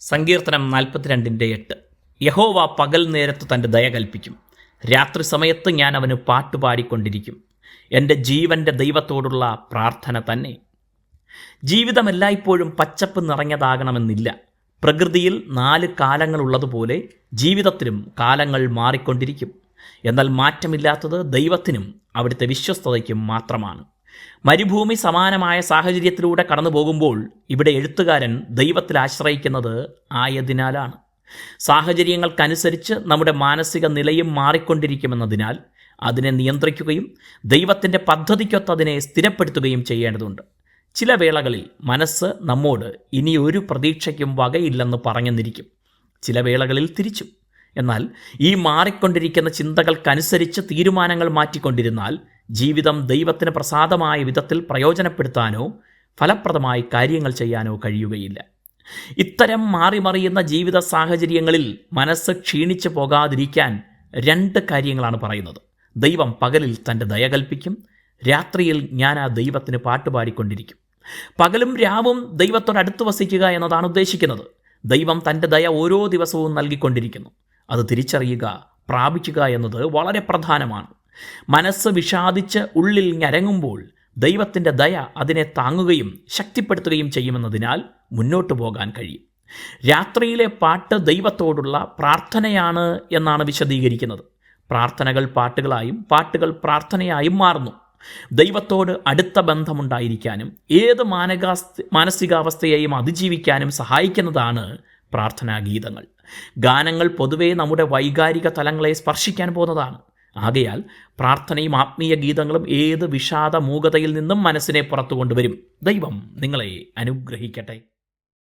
സങ്കീർത്തനം നാൽപ്പത്തിരണ്ടിന്റെ എട്ട്. യഹോവ പകൽ നേരത്ത് തന്റെ ദയ കൽപ്പിക്കും. രാത്രി സമയത്ത് ഞാൻ അവന് പാട്ടുപാടിക്കൊണ്ടിരിക്കും. എന്റെ ജീവന്റെ ദൈവത്തോടുള്ള പ്രാർത്ഥന തന്നെ. ജീവിതം എല്ലായ്പ്പോഴും പച്ചപ്പ് നിറഞ്ഞതാകണമെന്നില്ല. പ്രകൃതിയിൽ നാല് കാലങ്ങളുള്ളതുപോലെ ജീവിതത്തിലും കാലങ്ങൾ മാറിക്കൊണ്ടിരിക്കും. എന്നാൽ മാറ്റമില്ലാത്തത് ദൈവത്തിനും അവിടുത്തെ വിശ്വസ്തതയ്ക്കും മാത്രമാണ്. മരുഭൂമി സമാനമായ സാഹചര്യത്തിലൂടെ കടന്നു പോകുമ്പോൾ ഇവിടെ എഴുത്തുകാരൻ ദൈവത്തിൽ ആശ്രയിക്കുന്നത് ആയതിനാലാണ്. സാഹചര്യങ്ങൾക്കനുസരിച്ച് നമ്മുടെ മാനസിക നിലയും മാറിക്കൊണ്ടിരിക്കുമെന്നതിനാൽ അതിനെ നിയന്ത്രിക്കുകയും ദൈവത്തിന്റെ പദ്ധതിക്കൊത്തതിനെ സ്ഥിരപ്പെടുത്തുകയും ചെയ്യേണ്ടതുണ്ട്. ചില വേളകളിൽ മനസ്സ് നമ്മോട് ഇനി ഒരു പ്രതീക്ഷയ്ക്കും വകയില്ലെന്ന് പറഞ്ഞെന്നിരിക്കും. ചില വേളകളിൽ തിരിച്ചും. എന്നാൽ ഈ മാറിക്കൊണ്ടിരിക്കുന്ന ചിന്തകൾക്കനുസരിച്ച് തീരുമാനങ്ങൾ മാറ്റിക്കൊണ്ടിരുന്നാൽ ജീവിതം ദൈവത്തിന് പ്രസാദമായ വിധത്തിൽ പ്രയോജനപ്പെടുത്താനോ ഫലപ്രദമായി കാര്യങ്ങൾ ചെയ്യാനോ കഴിയുകയില്ല. ഇത്തരം മാറിമറിയുന്ന ജീവിത സാഹചര്യങ്ങളിൽ മനസ്സ് ക്ഷീണിച്ചു പോകാതിരിക്കാൻ രണ്ട് കാര്യങ്ങളാണ് പറയുന്നത്. ദൈവം പകലിൽ തന്റെ ദയ കൽപ്പിക്കും രാത്രിയിൽ ഞാൻ ആ ദൈവത്തിന് പാട്ടുപാടിക്കൊണ്ടിരിക്കും പകലും രാവും ദൈവത്തോടടുത്ത് വസിക്കുക എന്നതാണ് ഉദ്ദേശിക്കുന്നത്. ദൈവം തന്റെ ദയ ഓരോ ദിവസവും നൽകിക്കൊണ്ടിരിക്കുന്നു. അത് തിരിച്ചറിയുക പ്രാപിക്കുക എന്നത് വളരെ പ്രധാനമാണ്. മനസ്സ് വിഷാദിച്ച് ഉള്ളിൽ ഞരങ്ങുമ്പോൾ ദൈവത്തിന്റെ ദയ അതിനെ താങ്ങുകയും ശക്തിപ്പെടുത്തുകയും ചെയ്യുമെന്നതിനാൽ മുന്നോട്ടു പോകാൻ കഴിയും. രാത്രിയിലെ പാട്ട് ദൈവത്തോടുള്ള പ്രാർത്ഥനയാണ് എന്നാണ് വിശദീകരിക്കുന്നത്. പ്രാർത്ഥനകൾ പാട്ടുകളായും പാട്ടുകൾ പ്രാർത്ഥനയായും മാറുന്നു. ദൈവത്തോട് അടുത്ത ബന്ധമുണ്ടായിരിക്കാനും ഏത് മാനകാസ്ഥ മാനസികാവസ്ഥയെയും അതിജീവിക്കാനും സഹായിക്കുന്നതാണ് പ്രാർത്ഥനാ ഗീതങ്ങൾ ഗാനങ്ങൾ പൊതുവേ നമ്മുടെ വൈകാരിക തലങ്ങളെ സ്പർശിക്കാൻ പോകുന്നതാണ്. ആകയാൽ പ്രാർത്ഥനയും ആത്മീയ ഗീതങ്ങളും ഏത് വിഷാദ മൂകതയിൽ നിന്നും മനസ്സിനെ പുറത്തു കൊണ്ടുവരും ദൈവം നിങ്ങളെ അനുഗ്രഹിക്കട്ടെ.